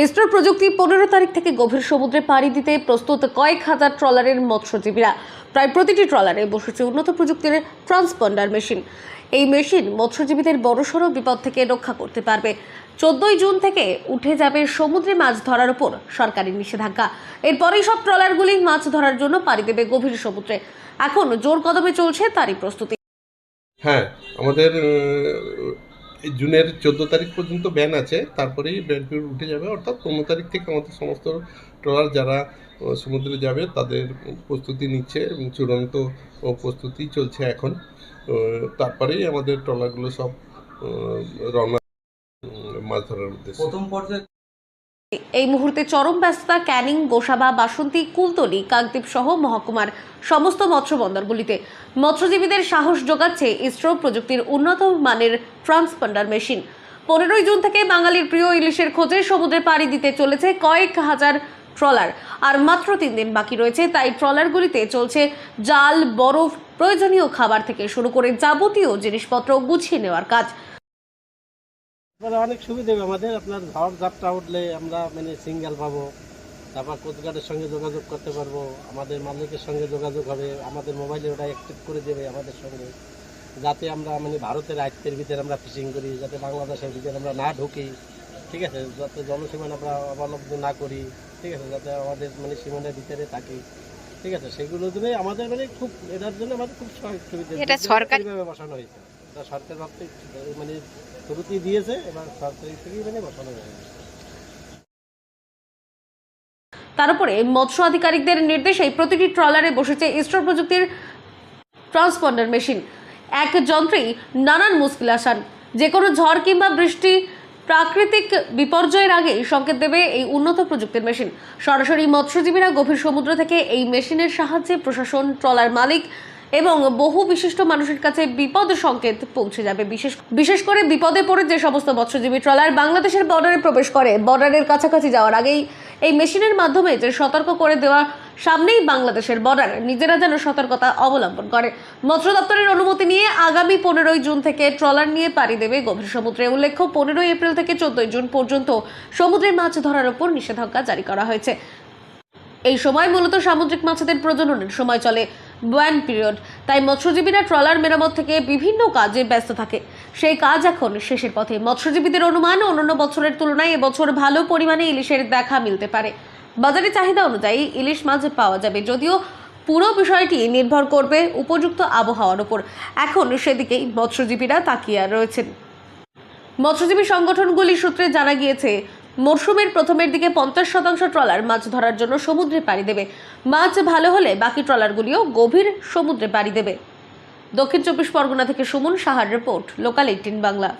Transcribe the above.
ইসরো প্রযুক্তি পনেরো তারিখ থেকে গভীর সমুদ্রে পাড়ি দিতে প্রস্তুত কয়েক হাজার ট্রলারের মৎস্যজীবীরা। প্রায় প্রতিটি ট্রলারে বসেছে উন্নত প্রযুক্তির ট্রান্সপন্ডার মেশিন। এই মেশিন মৎস্যজীবীদের বড়সড় বিপদ থেকে রক্ষা করতে পারবে। চোদ্দই জুন থেকে উঠে যাবে সমুদ্রে মাছ ধরার উপর সরকারি নিষেধাজ্ঞা। এরপরেই সব ট্রলারগুলি মাছ ধরার জন্য পাড়ি দেবে গভীর সমুদ্রে। এখন জোর কদমে চলছে তারই প্রস্তুতি। হ্যাঁ আমাদের জুনের চোদ্দ তারিখ পর্যন্ত ব্যান আছে, তারপরেই ব্যান পিরিয়ড উঠে যাবে। অর্থাৎ পনেরো তারিখ থেকে আমাদের সমস্ত ট্রলার যারা সমুদ্রে যাবে, তাদের প্রস্তুতি নিচ্ছে এবং চূড়ান্ত প্রস্তুতি চলছে এখন। তারপরেই আমাদের ট্রলারগুলো সব রওনা মাছ ধরার উদ্দেশ্যে। প্রথম পর্যায়ে এই মুহূর্তে চরম ব্যস্ততা, ক্যানিং, গোসাবা, বাসন্তী, কুলতলি, কাকদ্বীপ সহ মহকুমার সমস্ত মৎস্য বন্দরগুলিতে মৎস্যজীবীদের সাহস যোগাচ্ছে ইসরো প্রযুক্তির উন্নত মানের ট্রান্সপন্ডার মেশিন। পনেরোই জুন থেকে বাঙালির প্রিয় ইলিশের খোঁজে সমুদ্রে পাড়ি দিতে চলেছে কয়েক হাজার ট্রলার। আর মাত্র তিন দিন বাকি রয়েছে, তাই ট্রলারগুলিতে চলছে জাল, বরফ, প্রয়োজনীয় খাবার থেকে শুরু করে যাবতীয় জিনিসপত্র গুছিয়ে নেওয়ার কাজ। মানে অনেক সুবিধা হবে। আমাদের আপনার ঝড় ঝাপটা উঠলে আমরা মানে সিঙ্গেল পাবো। তারপর কোচগার্ডের সঙ্গে যোগাযোগ করতে পারব। আমাদের মালিকের সঙ্গে যোগাযোগ হবে। আমাদের মোবাইলে ওটা অ্যাক্টিভ করে দেবে আমাদের সঙ্গে। যাতে আমরা মানে ভারতের আয়ত্তের ভিতরে আমরা ফিশিং করি যাতে বাংলাদেশের ভিতরে আমরা না ঢুকি। ঠিক আছে? যাতে জনসীমানা আমরা অবলম্বন না করি। ঠিক আছে? যাতে আমাদের মানে সীমানার ভিতরে থাকি। ঠিক আছে? সেগুলো জন্য আমাদের মানে খুব এটার জন্য আমাদের খুব সুবিধা। এটা সরকারি- বসানো হয়েছে। সরকার ভাবতে মানে শুরুতেই দিয়েছে, এবার সরকারি থেকেই মানে বসানো তার উপরে মৎস্য আধিকারিকদের নির্দেশে প্রতিটি ট্রলারে বসেছে ইসরো প্রযুক্তির ট্রান্সপন্ডার মেশিন। এক যন্ত্রেই নানান মুশকিল আসান। যে কোনো ঝড় কিংবা বৃষ্টি প্রাকৃতিক বিপর্যয়ের আগেই সংকেত দেবে এই উন্নত প্রযুক্তির মেশিন। সরাসরি মৎস্যজীবীরা গভীর সমুদ্র থেকে এই মেশিনের সাহায্যে প্রশাসন, ট্রলার মালিক এবং বহু বিশিষ্ট মানুষের কাছে বিপদ সংকেত পৌঁছে যাবে। বিশেষ বিশেষ করে বিপদে পড়ে যে সমস্ত মৎস্যজীবী ট্রলার বাংলাদেশের বর্ডারে প্রবেশ করে বর্ডারের কাছাকাছি যাওয়ার আগেই এই মেশিনের মাধ্যমে যে সতর্ক করে দেওয়া সামনেই বাংলাদেশের বর্ডার নিজেরা যেন সতর্কতা অবলম্বন করে। মৎস্য দপ্তরের অনুমতি নিয়ে আগামী পনেরোই জুন থেকে ট্রলার নিয়ে পাড়ি দেবে গভীর সমুদ্রে উল্লেখ্য, পনেরোই এপ্রিল থেকে চোদ্দই জুন পর্যন্ত সমুদ্রে মাছ ধরার উপর নিষেধাজ্ঞা জারি করা হয়েছে। এই সময় মূলত সামুদ্রিক মাছেদের প্রজননের সময় চলে। বয়ান পিরিয়ড। তাই মৎস্যজীবীরা ট্রলার মেরামত থেকে বিভিন্ন কাজে ব্যস্ত থাকে। সেই কাজ এখন শেষের পথে। মৎস্যজীবীদের অনুমান অন্যান্য বছরের তুলনায় এবছর ভালো পরিমাণে ইলিশের দেখা মিলতে পারে। বাজারে চাহিদা অনুযায়ী ইলিশ মাছ পাওয়া যাবে, যদিও পুরো বিষয়টি নির্ভর করবে উপযুক্ত আবহাওয়ার উপর এখন সেদিকেই মৎস্যজীবীরা তাকিয়ে রয়েছেন। মৎস্যজীবী সংগঠনগুলি সূত্রে জানা গিয়েছে মরশুমের প্রথমের দিকে পঞ্চাশ শতাংশ ট্রলার মাছ ধরার জন্য সমুদ্রে পাড়ি দেবে। মাছ ভালো হলে বাকি ট্রলারগুলিও গভীর সমুদ্রে পাড়ি দেবে। দক্ষিণ চব্বিশ পরগনা থেকে সুমন সাহার রিপোর্ট, লোকাল এইটিন বাংলা।